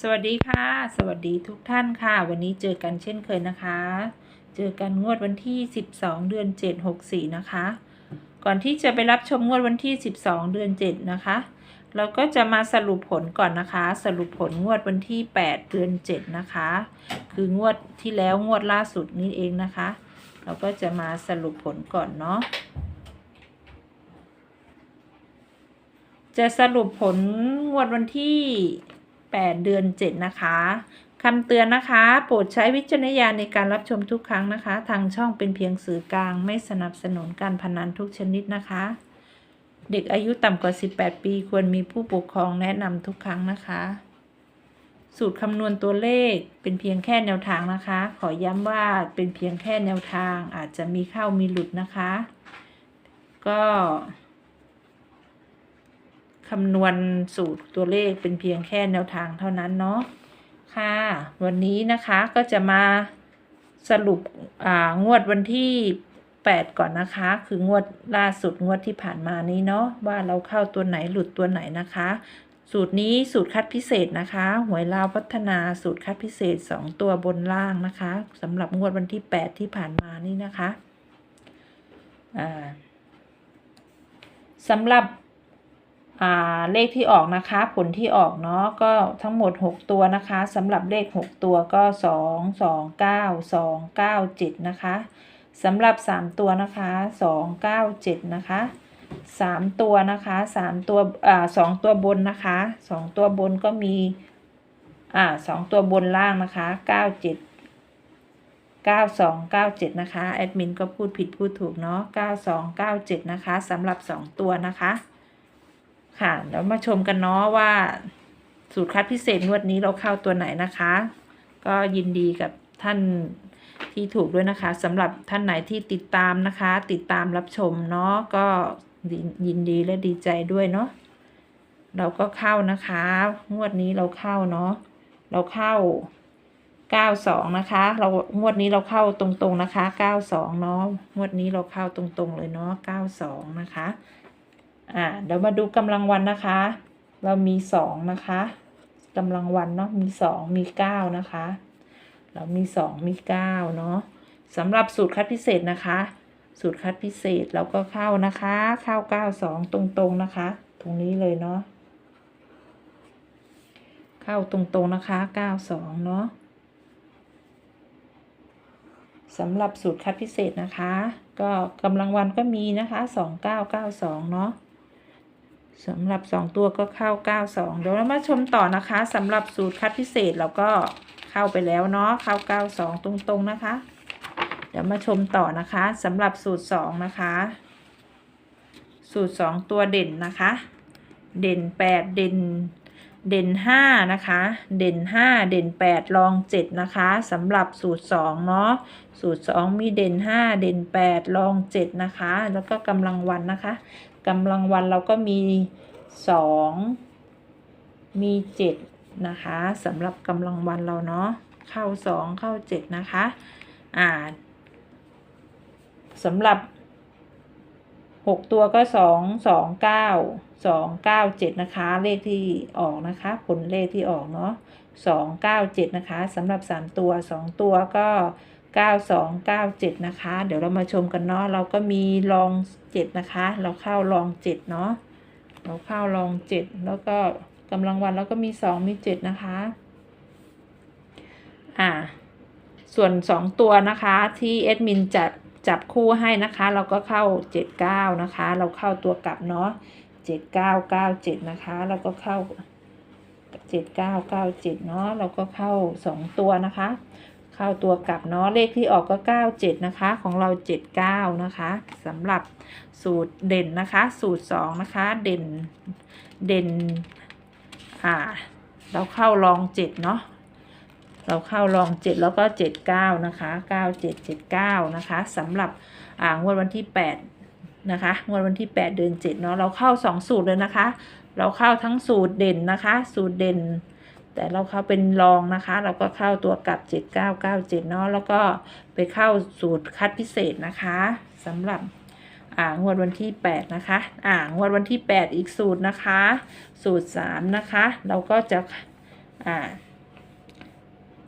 สวัสดีค่ะ สวัสดีทุกท่านค่ะ วันนี้เจอกันเช่นเคยนะคะ เจอกันงวดวันที่ 12 เดือน 7 64 นะคะ ก่อนที่จะไปรับชมงวดวันที่ 12 เดือน 7 นะคะ เราก็จะมาสรุปผลก่อนนะคะ สรุปผลงวดวันที่ 8 เดือน 7 นะคะ คืองวดที่แล้วงวดล่าสุดนี้เองนะคะ เราก็จะมาสรุปผลก่อนเนาะจะสรุปผลงวดวันที่ 8 เดือน 7 นะคะคำเตือนนะคะ โปรดใช้วิจารณญาณในการรับชมทุกครั้งนะคะ ทางช่องเป็นเพียงสื่อกลาง ไม่สนับสนุนการพนันทุกชนิดนะคะ เด็กอายุต่ำกว่า 18 ปี ควรมีผู้ปกครองแนะนำทุกครั้งนะคะ สูตรคำนวณตัวเลขเป็นเพียงแค่แนวทางนะคะ ขอย้ำว่าเป็นเพียงแค่แนวทางอาจจะมีเข้ามีหลุดนะคะ ก็ คำนวณสูตรตัวเลขเป็นเพียงแค่แนวทางเท่านั้นเนาะค่ะ วันนี้นะคะก็จะมาสรุปอ่างวดวันที่ 8 ก่อนนะคะ คืองวดล่าสุดงวดที่ผ่านมานี้เนาะว่าเราเข้าตัวไหนหลุดตัวไหนนะคะ สูตรนี้สูตรคัดพิเศษนะคะหวยลาวพัฒนาสูตรคัดพิเศษ 2 ตัวบนล่างนะคะสำหรับงวดวันที่ 8 ที่ผ่านมานี่นะคะสำหรับ เลขที่ออกนะคะ ผลที่ออกเนาะก็ทั้งหมด 6 ตัวนะคะสำหรับเลข 6 ตัวก็ 2 2 9 2 9 7 นะคะสำหรับ 3 ตัวนะคะ 2 9 7 นะคะ 3 ตัวนะคะ 3 ตัวอ่า2ตัวบนนะคะ 2 ตัวบนก็มีอ่า2ตัวบนล่างนะคะ 9 7 9297 นะคะ แอดมินก็พูดผิดพูดถูกเนาะ9297 นะคะสำหรับ 2 ตัวนะคะ ค่ะแล้วมาชมกันเนาะว่าสูตรคัดพิเศษงวดนี้เราเข้าตัวไหนนะคะ ก็ยินดีกับท่านที่ถูกด้วยนะคะสำหรับท่านไหนที่ติดตามนะคะ ติดตามรับชมเนาะก็ยินยินดีและดีใจด้วยเนาะเราก็เข้านะคะ งวดนี้เราเข้าเนาะเราเข้า92นะคะ เรางวดนี้เราเข้าตรงๆนะคะ92เนาะงวดนี้เราเข้าตรงๆเลยเนาะ92นะคะ อ่าเดี๋ยวมาดูกำลังวันนะคะ เรามีสองนะคะกำลังวันเนาะมีสองมีเก้านะคะ เรามีสองมีเก้าเนาะสำหรับสูตรคัดพิเศษนะคะ สูตรคัดพิเศษเราก็เข้านะคะเข้าเก้าสองตรงๆนะคะ ตรงนี้เลยเนาะเข้าตรงๆนะคะเก้าสองเนาะสำหรับสูตรคัดพิเศษนะคะ ก็กำลังวันก็มีนะคะสองเก้าเก้าสองเนาะ สำหรับ 2 ตัวก็เข้า 92 เดี๋ยวเรามาชมต่อนะคะสำหรับสูตรคัดพิเศษเราก็เข้าไปแล้วเนาะเข้า 92 ตรงๆนะคะ เดี๋ยวมาชมต่อนะคะสำหรับสูตร 2 นะคะ สูตร 2 ตัวเด่นนะคะ เด่น 8 เด่นเด่น 5 นะคะ เด่น 5 เด่น 8 รอง 7 นะคะสำหรับสูตร 2 เนาะสูตร 2 มีเด่น 5 เด่น 8 รอง 7 นะคะ แล้วก็กำลังวันนะคะ กำลังวันเราก็มีสองมีเจ็ดนะคะสำหรับกำลังวันเราเนาะเข้าสองเข้าเจ็ดนะคะอ่าสำหรับหกตัวก็สองสองเก้าสองเก้าเจ็ดนะคะ เลขที่ออกนะคะ ผลเลขที่ออกเนาะสองเก้าเจ็ดนะคะสำหรับสามตัวสองตัวก็ เก้าสองเก้าเจ็ดนะคะ เดี๋ยวเรามาชมกันเนาะเราก็มีลองเจ็ดนะคะ เราเข้าลองเจ็ดเนาะเราเข้าลองเจ็ดแล้วก็กำลังวันแล้วก็มีสองมีเจ็ดนะคะ อ่า ส่วนสองตัวนะคะที่เอดมินจัดจับคู่ให้นะคะ เราก็เข้าเจ็ดเก้านะคะ เราเข้าตัวกลับเนาะเจ็ดเก้าเก้าเจ็ดนะคะ เราก็เข้าเจ็ดเก้าเก้าเจ็ดเนาะเราก็เข้าสองตัวนะคะ เข้าตัวกลับเนาะเลขที่ออกก็ 97 นะคะ ของเรา 79 นะคะสำหรับสูตรเด่นนะคะ สูตร 2 นะคะ เด่นเด่นอ่าเราเข้ารอง 7 เนาะเราเข้ารอง 7 แล้วก็ 79 นะคะ 97 79 นะคะสำหรับอ่างวดวันที่ 8 นะคะงวดวันที่ 8 เดือน 7 เนาะเราเข้า 2 สูตรเลยนะคะ เราเข้าทั้งสูตรเด่นนะคะ สูตรเด่น แต่เราเข้าเป็นรองนะคะ เราก็เข้าตัวกลับ 7997 เนาะแล้วก็ไปเข้าสูตรคัดพิเศษนะคะสำหรับอ่างวดวันที่ 8 นะคะ อ่างวดวันที่ 8 อีกสูตรนะคะ สูตร 3 นะคะ เราก็จะอ่า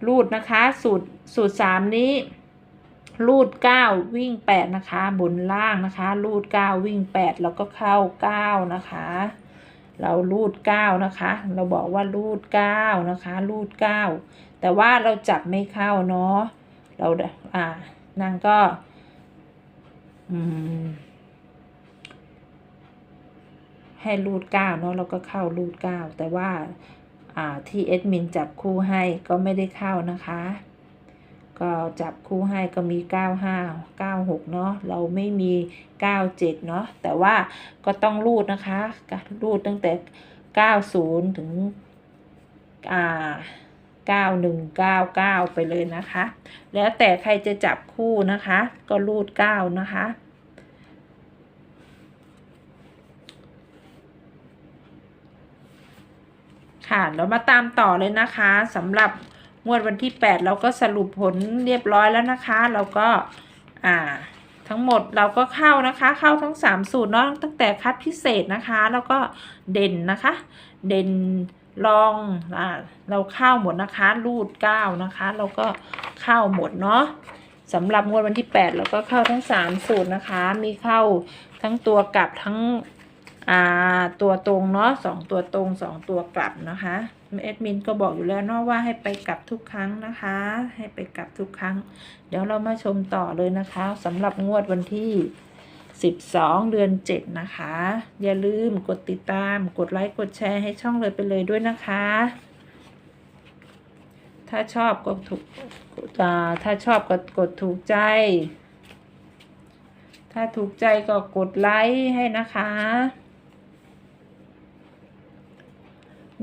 รูดนะคะ สูตรสูตรสามนี้รูดเก้าวิ่งแปดนะคะ บนล่างนะคะ รูดเก้าวิ่งแปดแล้วก็เข้าเก้านะคะ เรารูดเก้านะคะ เราบอกว่ารูดเก้านะคะ รูดเก้าแต่ว่าเราจับไม่เข้าเนาะเราอ่านางก็ให้รูดเก้าเนาะเราก็เข้ารูดเก้าแต่ว่าอ่าที่เอดมินจับคู่ให้ก็ไม่ได้เข้านะคะ ก็จับคู่ให้ก็มี 95 96 เนาะเราไม่มี 97 เนาะแต่ว่าก็ต้องรูดนะคะรูดตั้งแต่ 90 ถึงอ่า9199 ไปเลยนะคะ แล้วแต่ใครจะจับคู่นะคะ ก็รูด 9 นะคะค่ะเรามาตามต่อเลยนะคะสำหรับ งวดวันที่ 8 เราก็สรุปผลเรียบร้อยแล้วนะคะ เราก็อ่าทั้งหมดเราก็เข้านะคะ เข้าทั้ง 3 สูตรเนาะตั้งแต่คัดพิเศษนะคะ แล้วก็เด่นนะคะ เด่นลองอ่าเราเข้าหมดนะคะ รูด 9 นะคะ เราก็เข้าหมดเนาะสำหรับงวดวันที่8เราก็เข้าทั้ง 3 สูตรนะคะ มีเข้าทั้งตัวกลับทั้งอ่าตัวตรงเนาะสองตัวตรงสองตัวกลับนะคะ เอดมินก็บอกอยู่แล้วเนาะว่าให้ไปกลับทุกครั้งนะคะ ให้ไปกลับทุกครั้ง เดี๋ยวเรามาชมต่อเลยนะคะสำหรับงวดวันที่ 12 เดือน 7 นะคะ อย่าลืมกดติดตาม กดไลค์กดแชร์ให้ช่องเลยไปเลยด้วยนะคะ ถ้าชอบก็ถูกถ้าชอบก็กดถูกใจถ้าถูกใจก็กดไลค์ให้นะคะ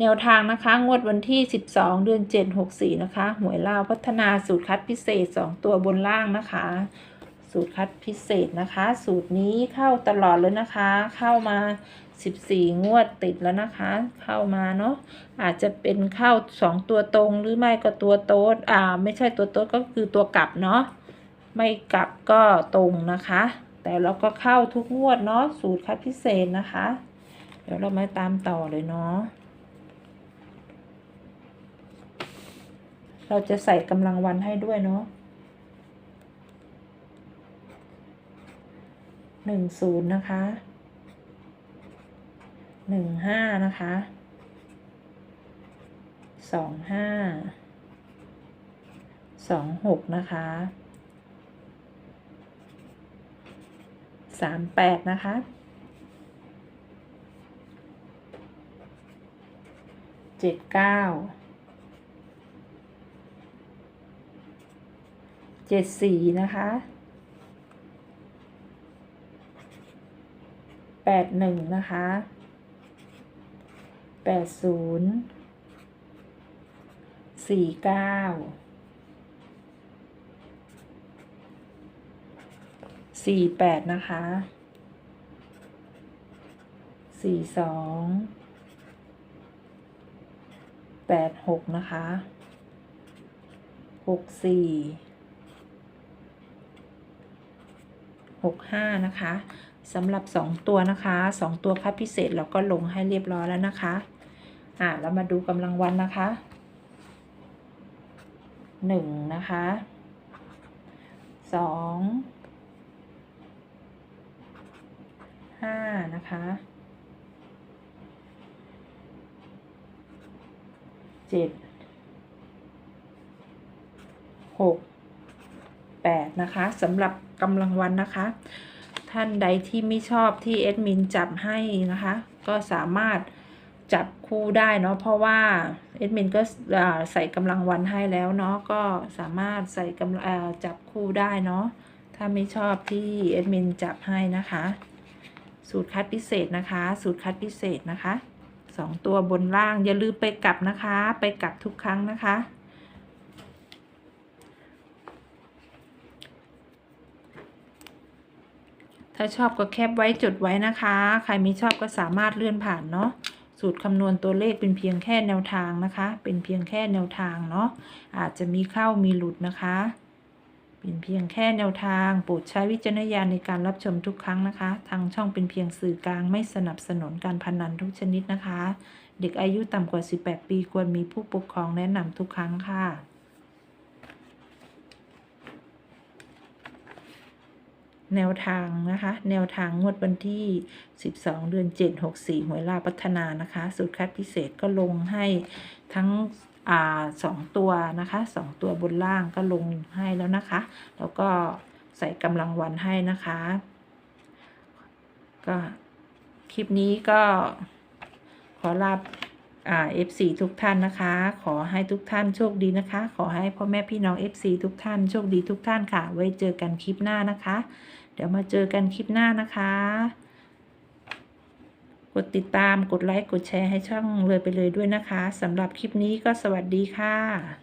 แนวทางนะคะ งวดวันที่ 12 เดือน 7 64 นะคะ หวยลาวพัฒนาสูตรคัดพิเศษ 2 ตัวบนล่างนะคะ สูตรคัดพิเศษนะคะ สูตรนี้เข้าตลอดเลยนะคะ เข้ามา 14 งวดติดแล้วนะคะ เข้ามาเนาะอาจจะเป็นเข้า 2 ตัวตรงหรือไม่ก็ตัวโต๊ดอ่า ไม่ใช่ตัวโต๊ดก็คือตัวกลับเนาะไม่กลับก็ตรงนะคะ แต่เราก็เข้าทุกงวดเนาะสูตรคัดพิเศษนะคะ เดี๋ยวเรามาตามต่อเลยเนาะ เราจะใส่กำลังวันให้ด้วยเนาะหนึ่งศูนย์นะคะหนึ่งห้านะคะสองห้าสองหกนะคะสามแปดนะคะเจ็ดเก้า เจ็ดสี่นะคะแปดหนึ่งนะคะแปดศูนย์สี่เก้าสี่แปดนะคะสี่สองแปดหกนะคะหกสี่ หกห้านะคะสำหรับสองตัวนะคะสองตัวคัดพิเศษเราก็ลงให้เรียบร้อยแล้วนะคะ อ่าเรามาดูกำลังวันนะคะหนึ่งนะคะสองห้านะคะเจ็ ดหกแปดนะคะสำหรับกำลังวันนะคะ ท่านใดที่ไม่ชอบที่เอดมินจับให้นะคะ ก็สามารถจับคู่ได้เนาะเพราะว่าเอดมินก็ใส่กำลังวันให้แล้วเนาะก็สามารถใส่กำลังจับคู่ได้เนาะถ้าไม่ชอบที่เอดมินจับให้นะคะ สูตรคัดพิเศษนะคะ สูตรคัดพิเศษนะคะสองตัวบนล่างอย่าลืมไปกลับนะคะ ไปกลับทุกครั้งนะคะ ถ้าชอบก็แคปไว้จดไว้นะคะ ใครไม่ชอบก็สามารถเลื่อนผ่านเนาะสูตรคำนวณตัวเลขเป็นเพียงแค่แนวทางนะคะ เป็นเพียงแค่แนวทางเนาะอาจจะมีเข้ามีหลุดนะคะ เป็นเพียงแค่แนวทางโปรดใช้วิจารณญาณในการรับชมทุกครั้งนะคะ ทางช่องเป็นเพียงสื่อกลางไม่สนับสนุนการพนันทุกชนิดนะคะ เด็กอายุต่ำกว่า 18 ปีควรมีผู้ปกครองแนะนำทุกครั้งค่ะ แนวทางนะคะ แนวทางงวดวันที่ 12 เดือน 7 64หวยลาพัฒนานะคะ สูตรคัดพิเศษก็ลงให้ทั้งอ่าสองตัวนะคะสองตัวบนล่างก็ลงให้แล้วนะคะ แล้วก็ใส่กำลังวันให้นะคะ ก็คลิปนี้ก็ขอลาอ่า FC ทุกท่านนะคะ ขอให้ทุกท่านโชคดีนะคะ ขอให้พ่อแม่พี่น้อง FC ทุกท่านโชคดีทุกท่านค่ะ ไว้เจอกันคลิปหน้านะคะ ดี๋ยวมาเจอกันคลิปหน้านะคะ กดติดตามกดไลค์กดแชร์ให้ช่องเลยไปเลยด้วยนะคะสำหรับคลิปนี้ก็สวัสดีค่ะ